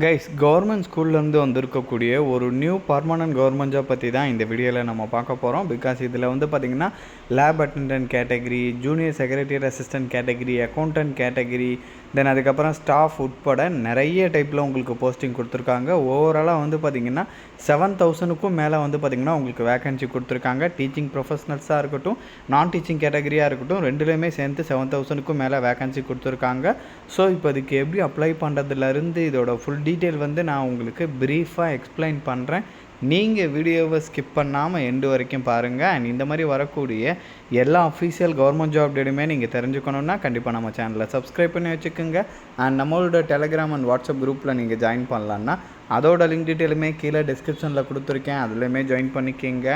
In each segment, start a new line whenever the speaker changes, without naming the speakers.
Guys government ஸ்கூல்லேருந்து வந்திருக்கக்கூடிய ஒரு நியூ பர்மனன்ட் கவர்மெண்ட் ஜாப் பற்றி தான் இந்த வீடியோவில் நம்ம பார்க்க போகிறோம் பிகாஸ் இதில் வந்து பார்த்திங்கன்னா lab attendant category junior secretary assistant category accountant category then அதுக்கப்புறம் ஸ்டாஃப் உட்பட நிறைய டைப்பில் உங்களுக்கு போஸ்டிங் கொடுத்துருக்காங்க. ஓவராலாக வந்து பார்த்திங்கன்னா செவன் தௌசண்ட்க்கும் மேலே வந்து பார்த்திங்கன்னா உங்களுக்கு வேகன்சி கொடுத்துருக்காங்க. டீச்சிங் ப்ரொஃபஷனல்ஸாக இருக்கட்டும் நான் டீச்சிங் கேட்டகரியாக இருக்கட்டும் ரெண்டுலேயுமே சேர்ந்து செவன் தௌசண்ட்க்கும் மேலே வேகன்சி கொடுத்துருக்காங்க. ஸோ இப்போ இதுக்கு எப்படி அப்ளை பண்ணுறதுலேருந்து இதோட ஃபுல் டீட்டெயில் வந்து நான் உங்களுக்கு ப்ரீஃபாக எக்ஸ்பிளைன் பண்ணுறேன் நீங்கள் வீடியோவை ஸ்கிப் பண்ணாமல் எண்டு வரைக்கும் பாருங்கள் அண்ட் இந்த மாதிரி வரக்கூடிய எல்லா அஃபீஷியல் கவர்மெண்ட் ஜாப் டேட்டுமே நீங்கள் தெரிஞ்சுக்கணுன்னா கண்டிப்பாக நம்ம சேனலை சப்ஸ்கிரைப் பண்ணி வச்சுக்கோங்க. அண்ட் நம்மளோட டெலகிராம் அண்ட் வாட்ஸ்அப் குரூப்பில் நீங்கள் ஜாயின் பண்ணலான்னா அதோட லிங்க் டீட்டெயிலுமே கீழே டிஸ்கிரிப்ஷனில் கொடுத்துருக்கேன். அதுலேயுமே ஜாயின் பண்ணிக்கிங்க.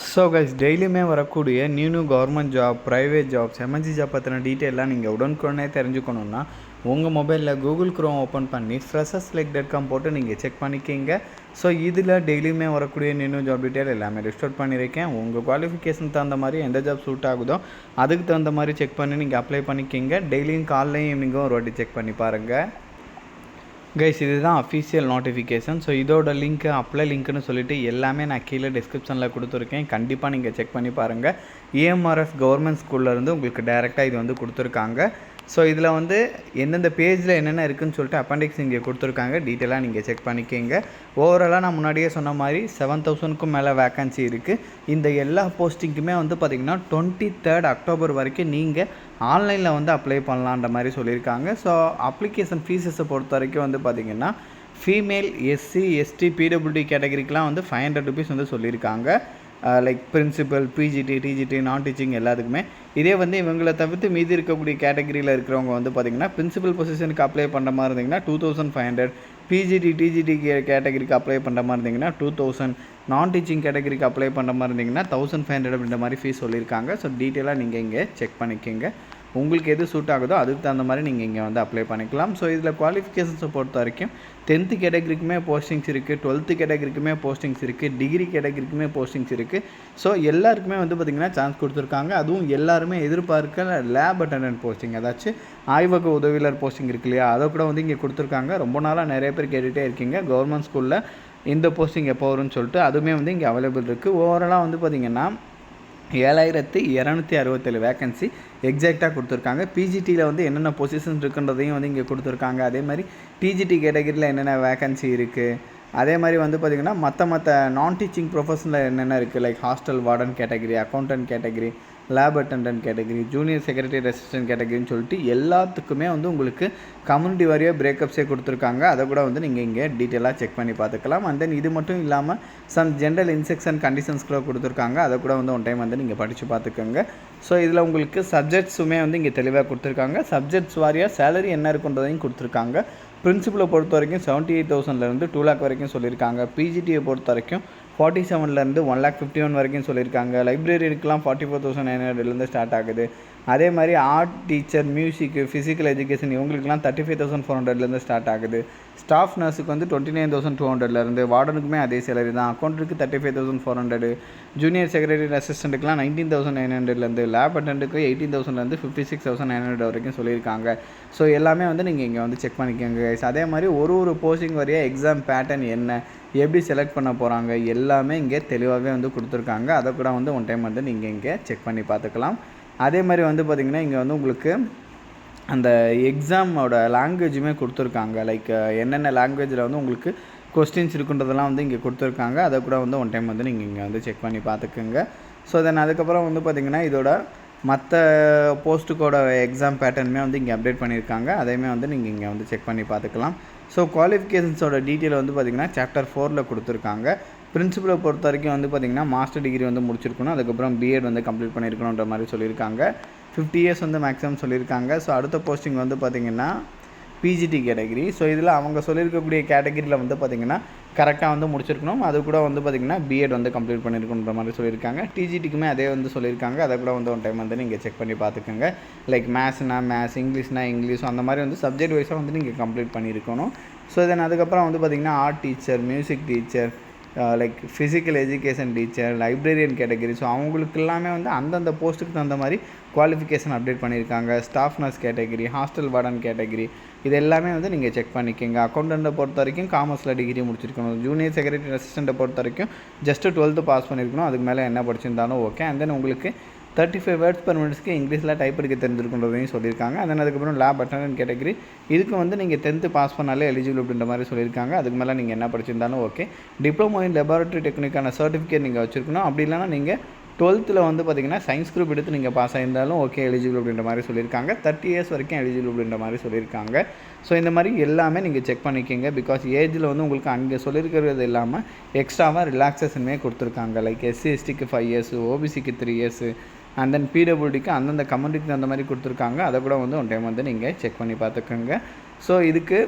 ஸோ கைஸ் டெய்லியுமே வரக்கூடிய new new government job private jobs எமர்ஜி job பற்றின டீட்டெயிலாம் நீங்கள் உடனுக்குடனே தெரிஞ்சுக்கணுன்னா உங்கள் மொபைலில் கூகுள் க்ரோம் ஓப்பன் பண்ணி ஃப்ரெஷஸ் லைக் டாட் காம் போட்டு நீங்கள் செக் பண்ணிக்கிங்க. ஸோ இதில் டெய்லியுமே வரக்கூடிய நியூ நியூ ஜாப் டீட்டெயில் எல்லாமே ரிஸ்டோர் பண்ணியிருக்கேன். உங்கள் குவாலிஃபிகேஷன் தகுந்த மாதிரி எந்த ஜாப் சூட் ஆகுதோ அதுக்கு தகுந்த மாதிரி செக் பண்ணி நீங்கள் அப்ளை பண்ணிக்கிங்க. டெய்லியும் காலையும் ஈவினிங்கும் ஒரு வாட்டி செக் பண்ணி பாருங்கள் கைஸ் இதுதான் அஃபீஷியல் நோட்டிஃபிகேஷன் ஸோ இதோட லிங்க்கு அப்ளை லிங்க்னு சொல்லிட்டு எல்லாமே நான் கீழே டிஸ்கிரிப்ஷனில் கொடுத்துருக்கேன். கண்டிப்பாக நீங்கள் செக் பண்ணி பாருங்கள் இஎம்ஆர்எஃப் கவர்மெண்ட் ஸ்கூல்லேருந்து உங்களுக்கு டைரெக்டாக இது வந்து கொடுத்துருக்காங்க. ஸோ இதில் வந்து எந்தெந்த பேஜில் என்னென்ன இருக்குதுன்னு சொல்லிட்டு அப்பண்டிக்ஸ் இங்கே கொடுத்துருக்காங்க. டீட்டெயிலாக நீங்கள் செக் பண்ணிக்கிங்க. ஓவராலாக நான் முன்னாடியே சொன்ன மாதிரி செவன் தௌசண்ட்க்கும் மேலே வேக்கன்சி இருக்குது இந்த எல்லா போஸ்டிங்க்குமே வந்து பார்த்திங்கன்னா டுவெண்ட்டி தேர்ட் அக்டோபர் வரைக்கும் நீங்கள் ஆன்லைனில் வந்து அப்ளை பண்ணலான்ற மாதிரி சொல்லியிருக்காங்க. ஸோ அப்ளிகேஷன் ஃபீஸஸை பொறுத்த வரைக்கும் வந்து பார்த்திங்கன்னா ஃபீமேல் எஸ்சி எஸ்டி பிடபிள்யூடி கேட்டகரிக்கெலாம் வந்து ஃபைவ் ஹண்ட்ரட் ருபீஸ் வந்து சொல்லியிருக்காங்க. லைக் பிரின்சிபல் பிஜிடி டிஜிடி நான் டீச்சிங் எல்லாத்துக்குமே. இதே வந்து இவங்களை தவிர்த்து மீதி இருக்கக்கூடிய கேட்டகரியில் இருக்கிறவங்க வந்து பார்த்திங்கன்னா பிரின்சிபல் பொசிஷனுக்கு அப்ளை பண்ணுற மாதிரி இருந்தீங்கன்னா two thousand five hundred PGT TGT கேட்டகரிக்கு அப்ளை பண்ணுற மாதிரி இருந்தீங்கன்னா டூ தௌசண்ட் நான் டீச்சிங் கேட்டகரிக்கு அப்ளை பண்ணுற மாதிரி இருந்தீங்கன்னா தௌசண்ட் ஃபைவ் ஹண்ட்ரட் அப்படின்ற மாதிரி ஃபீஸ் சொல்லியிருக்காங்க. ஸோ டீட்டெயிலாக நீங்கள் இங்கே செக் பண்ணிக்கோங்க. உங்களுக்கு எது சூட் ஆகுதோ அதுக்கு தகுந்த மாதிரி நீங்கள் இங்கே வந்து அப்ளை பண்ணிக்கலாம். ஸோ இதில் குவாலிஃபிகேஷன்ஸை பொறுத்த வரைக்கும் டென்த்து கேட்டகரிக்குமே போஸ்டிங்ஸ் இருக்குது டுவெல்த்து கேட்டகரிக்குமே போஸ்டிங்ஸ் இருக்குது டிகிரி கேட்டகரிக்குமே போஸ்டிங்ஸ் இருக்குது ஸோ எல்லாருக்குமே வந்து பார்த்திங்கன்னா சான்ஸ் கொடுத்துருக்காங்க. அதுவும் எல்லாருமே எதிர்பார்க்க லேப் அட்டண்டன்ட் போஸ்டிங் ஏதாச்சும் ஆய்வக உதவியாளர் போஸ்டிங் இருக்கு இல்லையா? அதை கூட வந்து இங்கே கொடுத்துருக்காங்க. ரொம்ப நாளாக நிறைய பேர் கேட்டுகிட்டே இருக்கீங்க. கவர்மெண்ட் ஸ்கூலில் இந்த போஸ்டிங் எப்போ வரும்னு சொல்லிட்டு அதுவுமே வந்து இங்கே அவைலபிள் இருக்குது ஓவராலாக வந்து பார்த்திங்கன்னா ஏழாயிரத்து இரநூத்தி அறுபத்தேழு வேக்கன்சி எக்ஸாக்டாக கொடுத்துருக்காங்க. பிஜிடியில் வந்து என்னென்ன பொசிஷன்ஸ் இருக்குன்றதையும் வந்து இங்கே கொடுத்துருக்காங்க. அதே மாதிரி டிஜிடி கேட்டகரியில் என்னென்ன வேக்கன்சி இருக்குது அதே மாதிரி வந்து பார்த்திங்கன்னா மற்ற மற்ற நான் டீச்சிங் ப்ரொஃபஷனில் என்னென்ன இருக்குது like hostel warden category accountant category lab attendant category junior secretary assistant கேட்டகரின்னு சொல்லிட்டு எல்லாத்துக்குமே வந்து உங்களுக்கு கம்யூனிட்டி வாரியாக பிரேக்கப்ஸே கொடுத்துருக்காங்க. அதை கூட வந்து நீங்கள் இங்கே டீட்டெயிலாக செக் பண்ணி பார்த்துக்கலாம். அண்ட் தென் இது மட்டும் இல்லாமல் சம் ஜென்ரல் இன்செக்ஷன் கண்டிஷன்ஸ் கூட கொடுத்துருக்காங்க. அதை கூட வந்து ஒன் டைம் வந்து நீங்கள் படித்து பார்த்துக்கோங்க. ஸோ இதில் உங்களுக்கு சப்ஜெக்ட்ஸுமே வந்து இங்கே தெளிவாக கொடுத்துருக்காங்க. சப்ஜெக்ட்ஸ் வாரியாக சேலரி என்ன இருக்குன்றதையும் கொடுத்துருக்காங்க. பிரின்சிபலை பொறுத்த வரைக்கும் செவன்ட்டி எயிட் தௌசண்ட்லேருந்து டூ லேக் வரைக்கும் சொல்லியிருக்காங்க. பிஜிடியை பொறுத்த வரைக்கும் ஃபார்ட்டி செவன்லேருந்து ஒன் லேக் ஃபிஃப்டி ஒன் வரைக்கும் சொல்லியிருக்காங்க. லைப்ரரிக்கெலாம் ஃபார்ட்டி ஃபோர் தௌசண்ட் நைன் ஹண்ட்ரட்லேருந்து ஸ்டார்ட் ஆகுது. அதே மாதிரி ஆர்ட் டீச்சர் மியூசிக்கு ஃபிசிக்கல் எஜுகேஷன் இவங்களுக்குலாம் தேர்ட்டி ஃபைவ் தௌசண்ட் ஃபோர் ஹண்ட்ரட்லேருந்து ஸ்டார்ட் ஆகுது. ஸ்டாஃப் நர்ஸுக்கு வந்து டுவெண்ட்டி நைன் தௌசண்ட் டூ ஹண்ட்ரட்லேருந்து வார்டனுக்குமே அதே சேலரி தான். அக்கௌண்ட்டுக்கு thirty five thousand four hundred junior secretary அசிஸ்டண்ட்டுக்குலாம் nineteen thousand nine ஹண்ட்ரட்லேருந்து லேப் அட்டண்ட்டுக்கு எயிட்டீன் தௌசண்ட்லேருந்து fifty six thousand nine hundred வரைக்கும் சொல்லியிருக்காங்க. ஸோ எல்லாமே வந்து நீங்கள் இங்கே வந்து செக் பண்ணிக்கோங்க கைஸ் அதே மாதிரி ஒரு ஒரு போஸ்டிங் வரைய எக்ஸாம் பேட்டர்ன் என்ன எப்படி செலக்ட் பண்ண போகிறாங்க எல்லாமே இங்கே தெளிவாகவே வந்து கொடுத்துருக்காங்க. அதை கூட வந்து ஒன் டைம் வந்து நீங்கள் இங்கே செக் பண்ணி பார்த்துக்கலாம். அதே மாதிரி வந்து பார்த்திங்கன்னா இங்கே வந்து உங்களுக்கு அந்த எக்ஸாமோட லாங்குவேஜுமே கொடுத்துருக்காங்க. லைக் என்னென்ன லாங்குவேஜில் வந்து உங்களுக்கு கொஸ்டின்ஸ் இருக்குன்றதெல்லாம் வந்து இங்கே கொடுத்துருக்காங்க. அதை கூட வந்து ஒன் டைம் வந்து நீங்கள் இங்கே வந்து செக் பண்ணி பார்த்துக்குங்க. ஸோ தென் அதுக்கப்புறம் வந்து பார்த்திங்கன்னா இதோட மற்ற போஸ்ட்டுக்கோட எக்ஸாம் பேட்டர்னுமே வந்து இங்கே அப்டேட் பண்ணியிருக்காங்க. அதையுமே வந்து நீங்கள் இங்கே வந்து செக் பண்ணி பார்த்துக்கலாம். ஸோ குவாலிஃபிகேஷன்ஸோட டீட்டெயில் வந்து பார்த்திங்கன்னா சாப்டர் ஃபோரில் கொடுத்துருக்காங்க. பிரின்சிபலை பொறுத்த வரைக்கும் வந்து பார்த்திங்கன்னா மாஸ்டர் டிகிரி வந்து முடிச்சிருக்கணும். அதுக்கப்புறம் பிஎட் வந்து கம்ப்ளீட் பண்ணியிருக்கணுன்ற மாதிரி சொல்லியிருக்காங்க. ஃபிஃப்டி இயர்ஸ் வந்து மேக்ஸிமம் சொல்லியிருக்காங்க. ஸோ அடுத்த போஸ்டிங் வந்து பார்த்திங்கன்னா பிஜிடி கேட்டகிரி ஸோ இதில் அவங்க சொல்லியிருக்கக்கூடிய கேட்டகிரியில் வந்து பார்த்திங்கன்னா கரெக்டாக வந்து முடிச்சிருக்கணும். அது கூட வந்து பார்த்திங்கன்னா பிஎட் வந்து கம்ப்ளீட் பண்ணியிருக்கணுன்ற மாதிரி சொல்லியிருக்காங்க. டிஜிடிக்குமே அதே வந்து சொல்லியிருக்காங்க. அதை கூட வந்து ஒன் டைம் வந்து நீங்கள் செக் பண்ணி பார்த்துக்கோங்க. லைக் மேத்ஸ்னா மேத்ஸ் இங்கிலீஷ்னா இங்கிலீஷ் அந்த மாதிரி வந்து சப்ஜெக்ட் வைஸாக வந்து நீங்கள் கம்ப்ளீட் பண்ணியிருக்கணும். ஸோ தென் அதுக்கப்புறம் வந்து பார்த்திங்கன்னா art teacher music teacher like physical education teacher librarian category so அவங்களுக்கு எல்லாமே வந்து அந்தந்த போஸ்ட்டுக்கு தகுந்த மாதிரி குவாலிஃபிகேஷன் அப்டேட் பண்ணியிருக்காங்க. Staff nurse category hostel warden category இது எல்லாமே வந்து நீங்கள் செக் பண்ணிக்கோங்க. அக்கௌண்டண்ட்டை பொறுத்த வரைக்கும் காமர்ஸில் டிகிரி முடிச்சிருக்கணும். ஜூனியர் செக்ரட்டரி அசிஸ்டண்ட்டை பொறுத்த வரைக்கும் ஜஸ்ட்டு டுவெல்த்து பாஸ் பண்ணியிருக்கணும். அதுக்கு மேலே என்ன படிச்சிருந்தாலும் ஓகே அண்ட் தென் உங்களுக்கு தேர்ட்டி ஃபைவ் வேர்ட்ஸ் பர் மினிட்ஸ்க்கு இங்கிலீஷில் டைப் அடிக்க தெரிஞ்சிருக்குன்றதையும் சொல்லியிருக்காங்க. அதன் அதுக்கப்புறம் லேப் அட்டண்டன்ட் கேட்டகரி இதுக்கு வந்து நீங்கள் டென்த்து பாஸ் பண்ணாலே எலிஜிபிள் அப்படின்ற மாதிரி சொல்லியிருக்காங்க. அதுக்கு மேலே நீங்கள் என்ன படிச்சிருந்தாலும் ஓகே டிப்ளமோ இன் லெபார்ட்டரி டெக்னிக்கான சர்டிஃபிகேட் நீங்கள் வச்சுருக்கணும். அப்படி இல்லைனா நீங்கள் டுவெல்த்தில் வந்து பார்த்தீங்கன்னா சயின்ஸ் குரூப் எடுத்து நீங்கள் பாஸ் ஆயிருந்தாலும் ஓகே எலிஜிபிள் அப்படின்ற மாதிரி சொல்லியிருக்காங்க. தேர்ட்டி இயர்ஸ் வரைக்கும் எலிஜிபிள் அப்படின்ற மாதிரி சொல்லியிருக்காங்க. ஸோ இந்த மாதிரி எல்லாமே நீங்கள் செக் பண்ணிக்கோங்க. பிகாஸ் ஏஜில் வந்து உங்களுக்கு அங்கே சொல்லியிருக்கிறது இல்லாமல் எக்ஸ்ட்ராவாக ரிலாக்ஸேஷனுமே கொடுத்துருக்காங்க. லைக் எஸ்சி எஸ்டிக்கு ஃபைவ் இயர்ஸ் ஓபிசிக்கு த்ரீ இயர்ஸு அண்ட் தென் பிடபிள்யூடிக்கு அந்தந்த கம்யூனிட்டிக்கு அந்த மாதிரி கொடுத்துருக்காங்க. அதை கூட வந்து ஒன் டைம் வந்து நீங்கள் செக் பண்ணி பார்த்துக்கோங்க. ஸோ இதுக்கு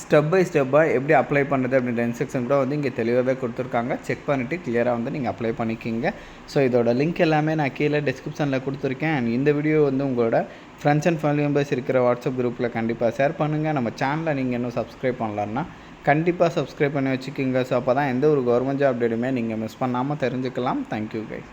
ஸ்டெப் பை ஸ்டெப்பாக எப்படி அப்ளை பண்ணுறது அப்படின்ற இன்ஸ்ட்ரக்ஷன் கூட வந்து இங்கே தெளிவாகவே கொடுத்துருக்காங்க. செக் பண்ணிவிட்டு கிளியராக வந்து நீங்கள் அப்ளை பண்ணிக்கிங்க. ஸோ இதோட லிங்க் எல்லாமே நான் கீழே டிஸ்கிரிப்ஷனில் கொடுத்துருக்கேன். அண்ட் இந்த வீடியோ வந்து உங்களோட ஃப்ரெண்ட்ஸ் அண்ட் ஃபேமிலி மெம்பர்ஸ் இருக்கிற வாட்ஸ்அப் குரூப்பில் கண்டிப்பாக ஷேர் பண்ணுங்கள் நம்ம சேனலை நீங்கள் இன்னும் சப்ஸ்கிரைப் பண்ணலான்னா கண்டிப்பாக சப்ஸ்கிரைப் பண்ணி வச்சுக்கோங்க. ஸோ அப்போ தான் எந்த ஒரு கவர்மெண்ட் ஜாப் அப்டேட்டுமே நீங்கள் மிஸ் பண்ணாமல் தெரிஞ்சுக்கலாம். Thank you guys